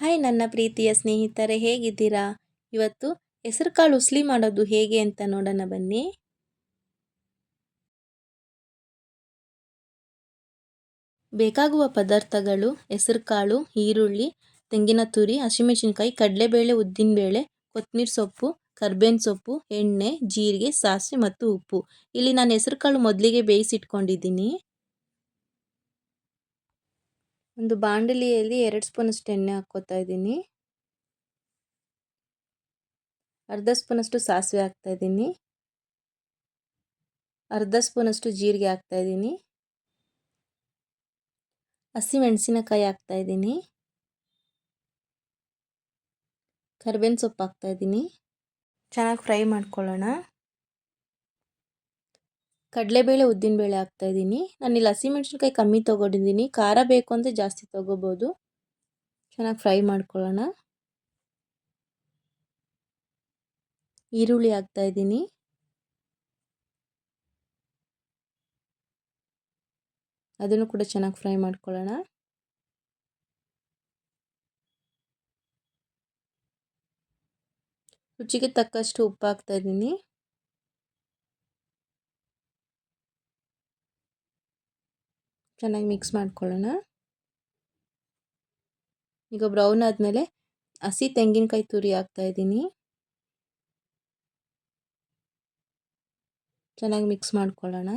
Hi ನನ್ನ ಪ್ರೀತಿಯ ಸ್ನೇಹಿತರೆ, ಹೇಗಿದ್ದೀರಾ? ಇವತ್ತು ಹೆಸರುಕಾಳು ಉಸ್ಲಿ ಮಾಡೋದು ಹೇಗೆ ಅಂತ ನೋಡೋಣ ಬನ್ನಿ. ಬೇಕಾಗುವ ಪದಾರ್ಥಗಳು ಹೆಸರುಕಾಳು, ಈರುಳ್ಳಿ, ತೆಂಗಿನ ತುರಿ, ಹಸಿಮೆಣಸಿನ್ಕಾಯಿ, ಕಡಲೆಬೇಳೆ, ಉದ್ದಿನಬೇಳೆ ಕೊತ್ತಂಬರಿ ಸೊಪ್ಪು, ಕರ್ಬೇವಿನ ಸೊಪ್ಪು, ಎಣ್ಣೆ, ಜೀರಿಗೆ, ಸಾಸಿವೆ ಮತ್ತು ಉಪ್ಪು. ಇಲ್ಲಿ ನಾನು ಹೆಸರುಕಾಳು ಮೊದಲಿಗೆ ಬೇಯಿಸಿಟ್ಕೊಂಡಿದ್ದೀನಿ. ಒಂದು ಬಾಂಡಲಿಯಲ್ಲಿ ಎರಡು ಸ್ಪೂನಷ್ಟು ಎಣ್ಣೆ ಹಾಕ್ಕೋತಾ ಇದ್ದೀನಿ. ಅರ್ಧ ಸ್ಪೂನಷ್ಟು ಸಾಸಿವೆ ಹಾಕ್ತಾ ಇದ್ದೀನಿ. ಅರ್ಧ ಸ್ಪೂನಷ್ಟು ಜೀರಿಗೆ ಹಾಕ್ತಾ ಇದ್ದೀನಿ. ಹಸಿಮೆಣಸಿನಕಾಯಿ ಹಾಕ್ತಾ ಇದ್ದೀನಿ. ಕರ್ಬೇವಿನ ಸೊಪ್ಪು ಹಾಕ್ತಾ ಇದ್ದೀನಿ. ಚೆನ್ನಾಗಿ ಫ್ರೈ ಮಾಡ್ಕೊಳ್ಳೋಣ. ಕಡಲೆಬೇಳೆ ಉದ್ದಿನಬೇಳೆ ಹಾಕ್ತಾಯಿದ್ದೀನಿ ನಾನಿಲ್ಲಿ ಹಸಿಮೆಣ್ಸಿನ್ಕಾಯಿ ಕಮ್ಮಿ ತೊಗೊಂಡಿದ್ದೀನಿ. ಖಾರ ಬೇಕು ಅಂದರೆ ಜಾಸ್ತಿ ತೊಗೋಬೋದು. ಚೆನ್ನಾಗಿ ಫ್ರೈ ಮಾಡ್ಕೊಳ್ಳೋಣ. ಈರುಳ್ಳಿ ಹಾಕ್ತಾಯಿದ್ದೀನಿ ಅದನ್ನು ಕೂಡ ಚೆನ್ನಾಗಿ ಫ್ರೈ ಮಾಡ್ಕೊಳ್ಳೋಣ. ರುಚಿಗೆ ತಕ್ಕಷ್ಟು ಉಪ್ಪು ಹಾಕ್ತಾಯಿದ್ದೀನಿ ಚೆನ್ನಾಗಿ ಮಿಕ್ಸ್ ಮಾಡ್ಕೊಳ್ಳೋಣ. ಈಗ ಬ್ರೌನ್ ಆದಮೇಲೆ ಹಸಿ ತೆಂಗಿನಕಾಯಿ ತುರಿ ಹಾಕ್ತಾ ಇದ್ದೀನಿ. ಚೆನ್ನಾಗಿ ಮಿಕ್ಸ್ ಮಾಡ್ಕೊಳ್ಳೋಣ.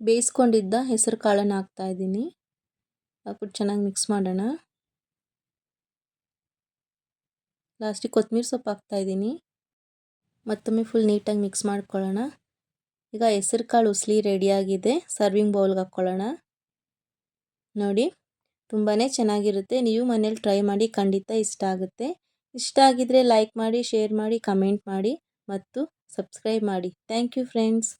ಬೇಯಿಸ್ಕೊಂಡಿದ್ದ ಹೆಸರು ಕಾಳನ್ನು ಹಾಕ್ತಾ ಇದ್ದೀನಿ. ಹಾಕ್ಬಿಟ್ಟು ಚೆನ್ನಾಗಿ ಮಿಕ್ಸ್ ಮಾಡೋಣ. ಲಾಸ್ಟಿಗೆ ಕೊತ್ತಂಬರಿ ಸೊಪ್ಪು ಹಾಕ್ತಾಯಿದ್ದೀನಿ ಮತ್ತೊಮ್ಮೆ ಫುಲ್ ನೀಟಾಗಿ ಮಿಕ್ಸ್ ಮಾಡ್ಕೊಳ್ಳೋಣ. ಈಗ ಹೆಸರು ಕಾಳು ಉಸ್ಲಿ ರೆಡಿಯಾಗಿದೆ ಸರ್ವಿಂಗ್ ಬೌಲ್ಗೆ ಹಾಕ್ಕೊಳ್ಳೋಣ. ನೋಡಿ ತುಂಬಾ ಚೆನ್ನಾಗಿರುತ್ತೆ. ನೀವು ಮನೇಲಿ ಟ್ರೈ ಮಾಡಿ ಖಂಡಿತ ಇಷ್ಟ ಆಗುತ್ತೆ. ಇಷ್ಟ ಆಗಿದರೆ ಲೈಕ್ ಮಾಡಿ ಶೇರ್ ಮಾಡಿ ಕಮೆಂಟ್ ಮಾಡಿ, ಮತ್ತು ಸಬ್ಸ್ಕ್ರೈಬ್ ಮಾಡಿ. Thank you friends